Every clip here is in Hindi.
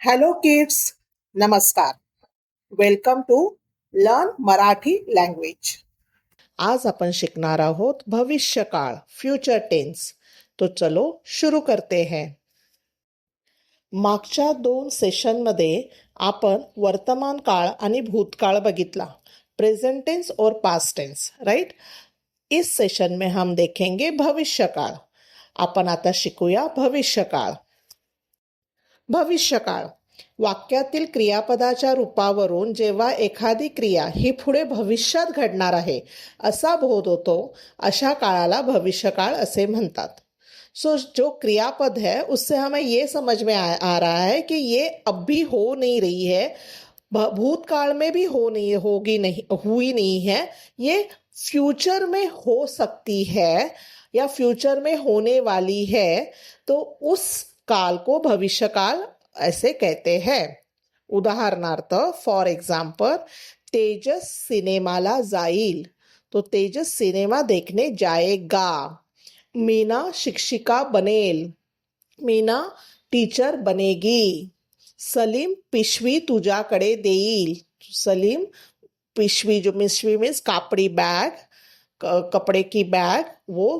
हॅलो किड्स नमस्कार welcome to learn Marathi language आज आपण शिकणार आहोत भविष्यकाळ फ्युचर टेन्स तो चलो शुरू करते हैं. मागच्या दोन सेशनमध्ये आपण वर्तमान काळ आणि भूतकाळ बघितला. प्रेझेंट टेन्स और पास्ट टेन्स राइट इस सेशन में हम देखेंगे भविष्यकाळ आपण आता शिकूया भविष्यकाळ. भविष्यकाळ. वाक्यातील क्रियापदाच्या रूपावरून जेव्हा एखादी क्रिया ही पुढे भविष्यात घडणार आहे असा बोध होतो अशा काळाला भविष्यकाळ असे म्हणतात. सो जो क्रियापद है उससे हमें ये समझ में आ, आ रहा है कि ये अब भी हो नहीं रही है भूतकाल में भी हो नहीं होगी नहीं हुई नहीं है ये फ्यूचर में हो सकती है या फ्यूचर में होने वाली है तो उस काल को भविष्य काल ऐसे कहते हैं। उदाहरणार्थ फॉर एग्ज़ाम्पल तेजस सिनेमाला जाईल। तो तेजस सिनेमा देखने जाएगा। मीना शिक्षिका बनेल। मीना टीचर बनेगी। सलीम पिशवी तुझ्याकडे देईल। सलीम पिशवी जो पिशवी मीन्स कापड़ी बैग कपड़े की बैग वो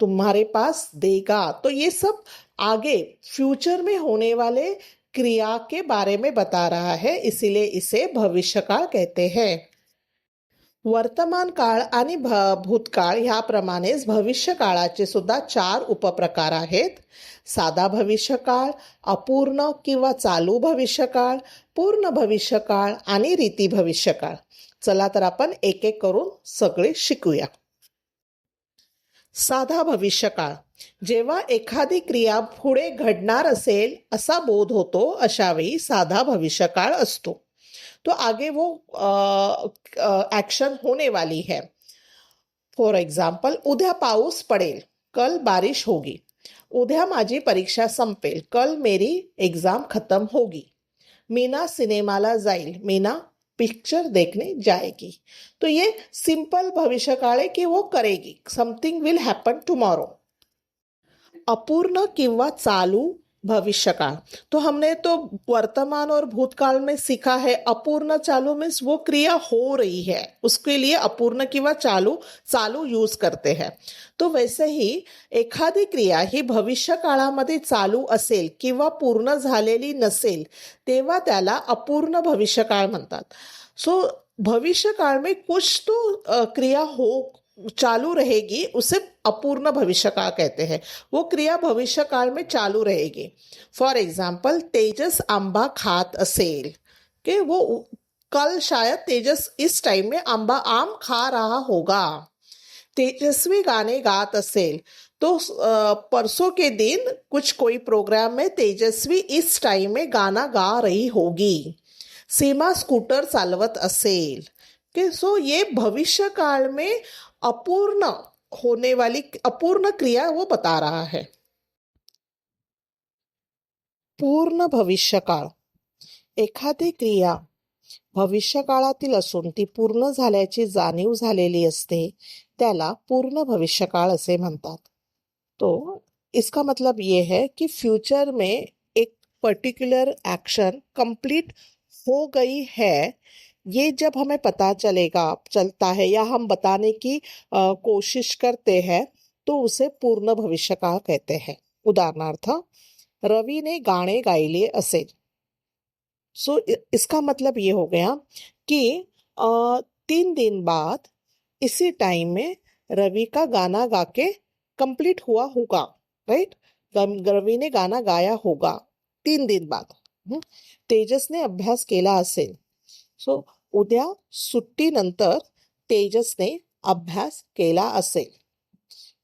तुम्हारे पास देगा। तो ये सब आगे फ्यूचर में होने वाले क्रिया के बारे में बता रहा है, इसीलिए इसे भविष्यकाळ कहते हैं। वर्तमान काळ आणि भूतकाळ ह्याप्रमाणेच भविष्यकाळाचे सुद्धा चार उपप्रकार आहेत। साधा भविष्यकाळ, अपूर्ण किंवा चालू भविष्यकाळ, पूर्ण भविष्यकाळ आणि रीती भविष्यकाळ। चला तर आपण एक एक करून सगळे शिकूया। साधा भविष्यकाळ. जेव्हा एखादी क्रिया पुढे घडणार असेल असा बोध होतो अशावेळी साधा भविष्यकाळ असतो. तो आगे वो ॲक्शन होने वाली है. फॉर एक्झाम्पल उद्या पाऊस पडेल कल बारिश होगी. उद्या माझी परीक्षा संपेल कल मेरी एक्झाम खतम होगी. मीना सिनेमाला जाईल मीना पिक्चर देखने जाएगी। तो ये सिंपल भविष्य काल है कि वो करेगी। समथिंग विल हैपन टुमारो अपूर्ण किंवा चालू भविष्यकाल तो हमने तो वर्तमान और भूतकाल में सीखा है, अपूर्ण चालू मीन्स वो क्रिया हो रही है। उसके लिए अपूर्ण किंवा चालू चालू यूज़ करते हैं। तो वैसे ही एखादी क्रिया ही भविष्य काळामध्ये चालू असेल किंवा पूर्ण झालेली नसेल, तेव्हा त्याला अपूर्ण भविष्यकाळ म्हणतात. सो भविष्य काल में कुछ तो क्रिया हो चालू रहेगी, उसे अपूर्ण भविष्य काल कहते हैं। वो क्रिया भविष्य काल में चालू रहेगी। फॉर एग्ज़ाम्पल तेजस आंबा खात असेल कि वो कल शायद तेजस इस टाइम में आंबा, आम खा रहा होगा। तेजस्वी गाने गात असेल तो परसों के दिन कुछ कोई प्रोग्राम में तेजस्वी इस टाइम में गाना गा रही होगी। सीमा स्कूटर चालवत असेल के सो ये भविष्य काल में अपूर्ण होने वाली अपूर्ण क्रिया वो बता रहा है। पूर्ण भविष्यकाळ। एखादी क्रिया भविष्यकाळातील असून ती पूर्ण झाल्याची जाणीव झालेली असते त्याला पूर्ण भविष्यकाळ असे म्हणतात. तो इसका मतलब ये है कि फ्यूचर में एक पर्टिकुलर एक्शन कंप्लीट हो गई है ये जब हमें पता चलेगा चलता है या हम बताने की अ, कोशिश करते हैं तो उसे पूर्ण भविष्यकाळ कहते हैं। उदाहरणार्थ रवि ने गाने गायले असेल सो इसका मतलब ये हो गया कि अ, तीन दिन बाद इसी टाइम में रवि का गाना गा के कंप्लीट हुआ होगा राइट? रवि ने गाना गाया होगा तीन दिन बाद। तेजस ने अभ्यास केला असेल सो उद्या सुट्टीनंतर तेजसने अभ्यास केला असेल.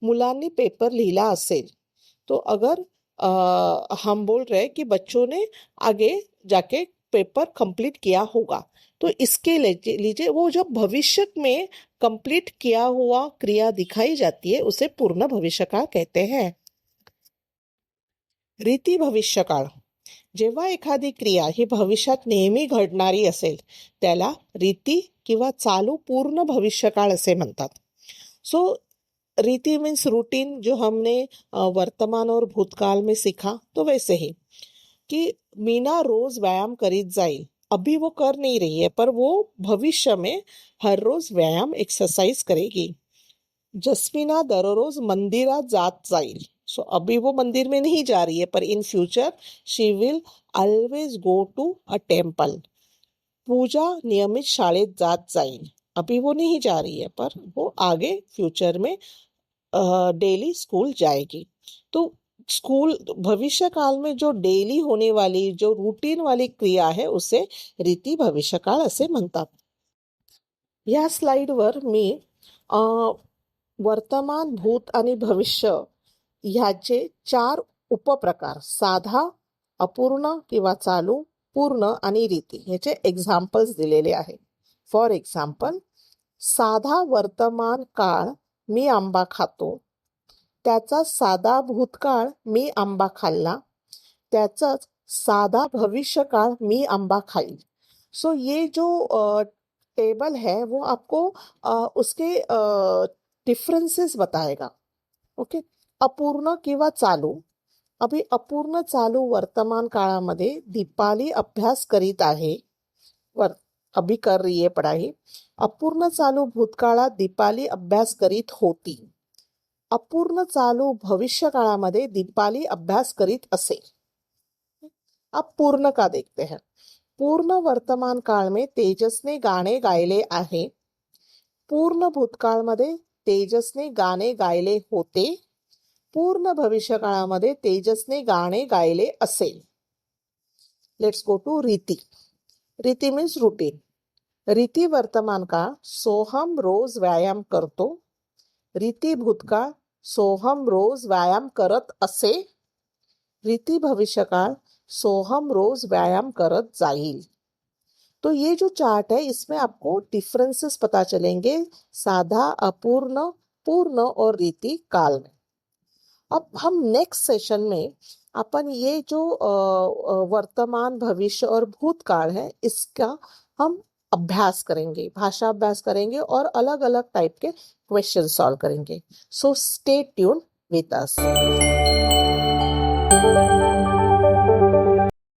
मुलांनी पेपर लिहिला असेल. तो अगर अ, हम बोल रहे कि बच्चों ने आगे जाके पेपर कंप्लीट किया होगा तो इसके लीजिए वो जब भविष्य में कंप्लीट किया हुआ क्रिया दिखाई जाती है उसे पूर्ण भविष्यकाळ कहते हैं। रीती भविष्यकाळ जेव्हा एखादी क्रिया ही भविष्यात नेहमी घडणारी असेल, त्याला रीती किंवा चालू पूर्ण भविष्यकाळ असे म्हणतात. सो रीति मीन्स रूटीन जो हमने वर्तमान और भूतकाल में सीखा तो वैसे ही. कि मीना रोज व्यायाम करीत जाईल, अभी वो कर नहीं रही है, पर वो भविष्य में हर रोज व्यायाम एक्सरसाइज करेगी. जस्मिना दररोज मंदिरात जात जाईल. सो so, अभी वो मंदिर में नहीं जा रही है पर in future she will always go to a temple पूजा नियमित शाळेत जात जाईल अभी वो नहीं जा रही है पर वो आगे फ्यूचर में डेली स्कूल जाएगी। तो स्कूल भविष्य काल में जो डेली होने वाली जो रूटीन वाली क्रिया है उसे रीती भविष्यकाळ असे म्हणतात या स्लाइडवर मी वर्तमान भूत आणि भविष्य ह्याचे चार उपप्रकार साधा अपूर्ण किंवा चालू पूर्ण आणि रीती. ह्याचे एक्झाम्पल्स दिलेले आहे फॉर एक्झाम्पल साधा वर्तमान काळ मी आंबा खातो. त्याचा साधा भूतकाळ मी आंबा खाल्ला. त्याचाच साधा भविष्यकाळ मी आंबा खाईल. सो ये जो टेबल है वो आपको उसके डिफरेंसेस बताएगा. ओके अपूर्ण किंवा चालू? अभी अपूर्ण चालू वर्तमान काळामध्ये दीपाली अभ्यास करीत आहे. वर अभी कर रही है पढ़ाई. अपूर्ण चालू भूतकाळात दीपाली अभ्यास करीत होती. अपूर्ण चालू भविष्य काळामध्ये दीपाली अभ्यास करीत असे. अब पूर्ण का देखते हैं? पूर्ण वर्तमान काळ में तेजसने गाणे गायले आहे. पूर्ण भूतकाळमध्ये तेजसने गाणे गायले होते. पूर्ण भविष्य काळामध्ये तेजसने गाणे गायले असेल. लेट्स गो टू रीती रीती मीन्स रुटीन रीती वर्तमान का सोहम रोज व्यायाम करतो. रीती भूतकाळ, सोहम रोज व्यायाम करत असे. रीति भविष्यकाल सोहम रोज व्यायाम करत जाईल. तो ये जो चार्ट है, इसमें आपको डिफरेंसेस पता चलेंगे. साधा, अपूर्ण, पूर्ण और रीति काल में. अब हम नेक्स्ट सेशन में अपन ये जो वर्तमान भविष्य और भूतकाल है, इसका हम अभ्यास करेंगे भाषा अभ्यास करेंगे और अलग अलग टाइप के क्वेश्चन सॉल्व करेंगे। So stay tune with us